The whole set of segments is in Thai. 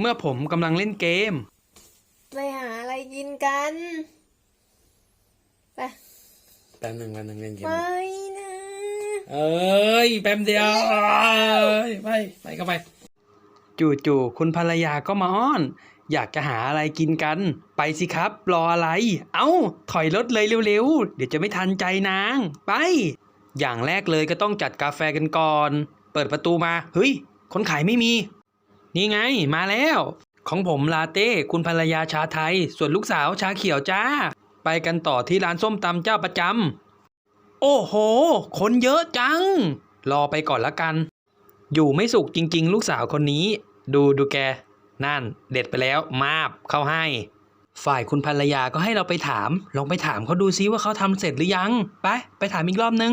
เมื่อผมกำลังเล่นเกม ไปหาอะไรกินกันไปแป๊บหนึ่งแป๊บหนึ่งเล่นเกมไปนะ เอ้ยแป๊บเดียวเอ้ยไปไปก็ไป จู่ๆคุณภรรยาก็มาอ้อน อยากจะหาอะไรกินกัน ไปสิครับ รออะไร เอ้า ถอยรถเลยเร็วๆ เดี๋ยวจะไม่ทันใจนาง ไป อย่างแรกเลยก็ต้องจัดกาแฟกันก่อน เปิดประตูมา เฮ้ย คนขายไม่มี นี่ไงมาแล้ว ของผมลาเต้คุณภรรยาชาไทย ส่วนลูกสาวชาเขียวจ้า ไปกันต่อที่ร้านส้มตำเจ้าประจำโอ้โห คนเยอะจัง รอไปก่อนละกัน อยู่ไม่สุขจริง ๆ ลูกสาวคนนี้ ดูดูแก นั่น เด็ดไปแล้วมาบเข้าให้ ฝ่ายคุณภรรยาก็ให้เราไปถาม ลองไปถามเขาดูซิว่าเขาทำเสร็จหรือยัง ไป ไปถามอีกรอบนึง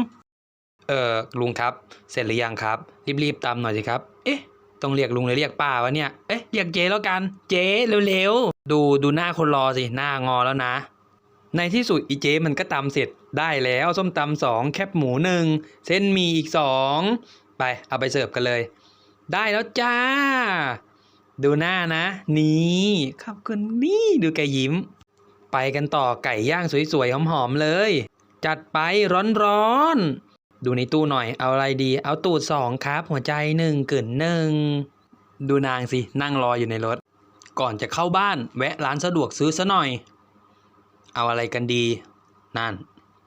เออลุงครับ เสร็จหรือยังครับ รีบๆตามหน่อยสิครับ เอ๊ะ ต้องเรียกลุงหรือเรียกป้าวะเนี่ย เอ๊ะเรียกเจแล้วกัน เจเร็วๆ ดูดูหน้าคนรอสิ หน้างอแล้วนะ ในที่สุดอีเจมันก็ตำเสร็จได้แล้ว ส้มตำสองแคบหมูหนึ่งเส้นหมีอีกสองไปเอาไปเสิร์ฟกันเลย ได้แล้วจ้า ดูหน้านะ นี่ขอบคุณนี่ดูแกยิ้ม ไปกันต่อไก่ย่างสวยๆหอมๆเลย จัดไปร้อนๆ ดูในตู้หน่อยเอาอะไรดี เอาตูดสองครับ หัวใจหนึ่งกึ่นหนึ่งดูนางสินั่งรออยู่ในรถ ก่อนจะเข้าบ้านแวะร้านสะดวกซื้อซะหน่อย เอาอะไรกันดี นั่น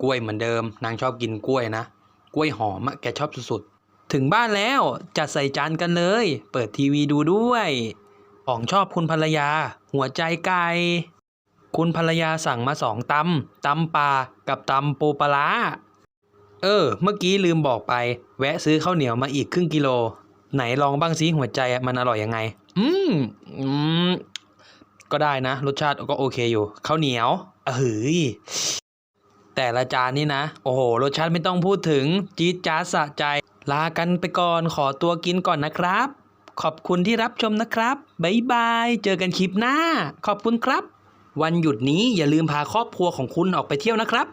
กล้วยเหมือนเดิม นางชอบกินกล้วยนะ กล้วยหอมอะแกชอบสุดๆ ถึงบ้านแล้วจัดใส่จานกันเลย เปิดทีวีดูด้วยอ๋องชอบคุณภรรยา หัวใจไก่คุณภรรยาสั่งมาสองตำตำปลากับตำปูปลา้า เออ เมื่อกี้ลืมบอกไป แวะซื้อข้าวเหนียวมาอีกครึ่งกิโล ไหนลองบ้างสิหัวใจมันอร่อยยังไง อืมอืมก็ได้นะ รสชาติก็โอเคอยู่ข้าวเหนียวอะเฮ้ยแต่ละจานนี่นะ โอ้โห รสชาติไม่ต้องพูดถึง จี๊ดจ๊าดสะใจ ลากันไปก่อนขอตัวกินก่อนนะครับ ขอบคุณที่รับชมนะครับบ๊ายบาย เจอกันคลิปหน้า ขอบคุณครับ วันหยุดนี้อย่าลืมพาครอบครัวของคุณออกไปเที่ยวนะครับ